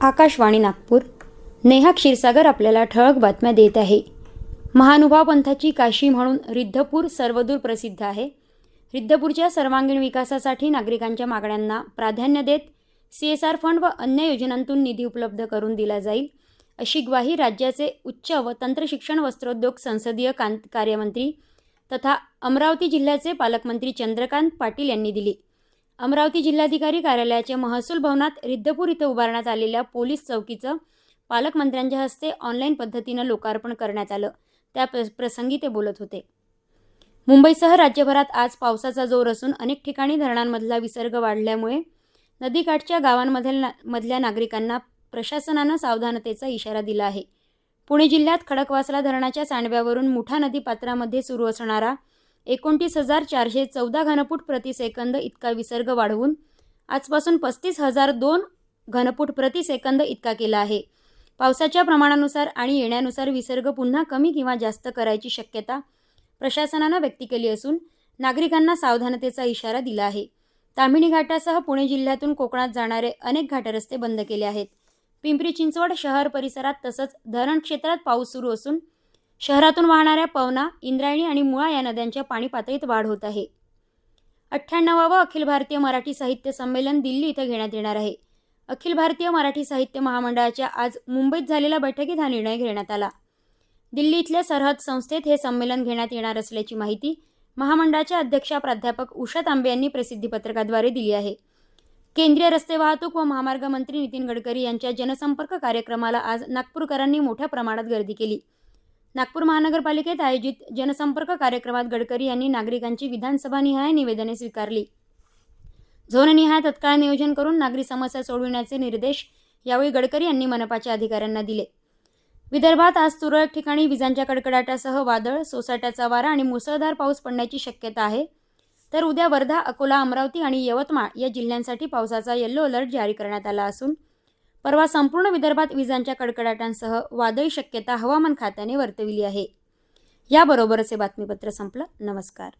आकाशवाणी नागपूर. नेहा क्षीरसागर आपल्याला ठळक बातम्या देत आहे. महानुभाव पंथाची काशी म्हणून रिद्धपूर सर्वदूर प्रसिद्ध आहे. रिद्धपूरच्या सर्वांगीण विकासासाठी नागरिकांच्या मागण्यांना प्राधान्य देत सी एस आर फंड व अन्य योजनांतून निधी उपलब्ध करून दिला जाईल अशी ग्वाही राज्याचे उच्च व तंत्रशिक्षण वस्त्रोद्योग संसदीय कां कार्यमंत्री तथा अमरावती जिल्ह्याचे पालकमंत्री चंद्रकांत पाटील यांनी दिली. अमरावती जिल्हाधिकारी कार्यालयाच्या महसूल भवनात रिद्धपूर इथं उभारण्यात आलेल्या पोलीस चौकीचं पालकमंत्र्यांच्या हस्ते ऑनलाईन पद्धतीनं लोकार्पण करण्यात आलं. त्या प्र- प्रसंगी ते बोलत होते. मुंबईसह राज्यभरात आज पावसाचा जोर असून अनेक ठिकाणी धरणांमधला विसर्ग वाढल्यामुळे नदीकाठच्या गावांमधील ना मधल्या नागरिकांना प्रशासनानं सावधानतेचा इशारा दिला आहे. पुणे जिल्ह्यात खडकवासला धरणाच्या सांडव्यावरून मुठा नदी पात्रामध्ये सुरू असणारा एकोणतीस हजार चारशे चौदा घनफूट प्रतिसेकंद इतका विसर्ग वाढवून आजपासून पस्तीस हजार दोन घनफूट प्रतिसेकंद इतका केला आहे. पावसाच्या प्रमाणानुसार आणि येण्यानुसार विसर्ग पुन्हा कमी किंवा जास्त करायची शक्यता प्रशासनानं व्यक्त केली असून नागरिकांना सावधानतेचा इशारा दिला आहे. तामिणी घाटासह पुणे जिल्ह्यातून कोकणात जाणारे अनेक घाटरस्ते बंद केले आहेत. पिंपरी चिंचवड शहर परिसरात तसंच धरण क्षेत्रात पाऊस सुरू असून शहरातून वाहणाऱ्या पवना इंद्रायणी आणि मुळा या नद्यांच्या पाणी पातळीत वाढ होत आहे. अठ्ठ्याण्णवावं अखिल भारतीय मराठी साहित्य संमेलन दिल्ली इथं घेण्यात येणार आहे. अखिल भारतीय मराठी साहित्य महामंडळाच्या आज मुंबईत झालेल्या बैठकीत हा निर्णय घेण्यात आला. दिल्ली इथल्या सरहद संस्थेत हे संमेलन घेण्यात येणार असल्याची माहिती महामंडळाच्या अध्यक्षा प्राध्यापक उषा तांबे यांनी प्रसिद्धीपत्रकाद्वारे दिली आहे. केंद्रीय रस्ते वाहतूक व महामार्ग मंत्री नितीन गडकरी यांच्या जनसंपर्क कार्यक्रमाला आज नागपूरकरांनी मोठ्या प्रमाणात गर्दी केली. नागपूर महानगरपालिकेत आयोजित जनसंपर्क कार्यक्रमात गडकरी यांनी नागरिकांची विधानसभानिहाय निवेदने स्वीकारली. झोननिहाय तत्काळ नियोजन करून नागरी समस्या सोडविण्याचे निर्देश यावेळी गडकरी यांनी मनपाच्या अधिकाऱ्यांना दिले. विदर्भात आज तुरळक ठिकाणी विजांच्या कडकडाटासह वादळ सोसाट्याचा वारा आणि मुसळधार पाऊस पडण्याची शक्यता आहे. तर उद्या वर्धा अकोला अमरावती आणि यवतमाळ या जिल्ह्यांसाठी पावसाचा येल्लो अलर्ट जारी करण्यात आला असून परवा संपूर्ण विदर्भात विजांच्या कडकडाटांसह वादळी शक्यता हवामान खात्याने वर्तविली आहे. याबरोबरच हे बातमीपत्र संपलं. नमस्कार.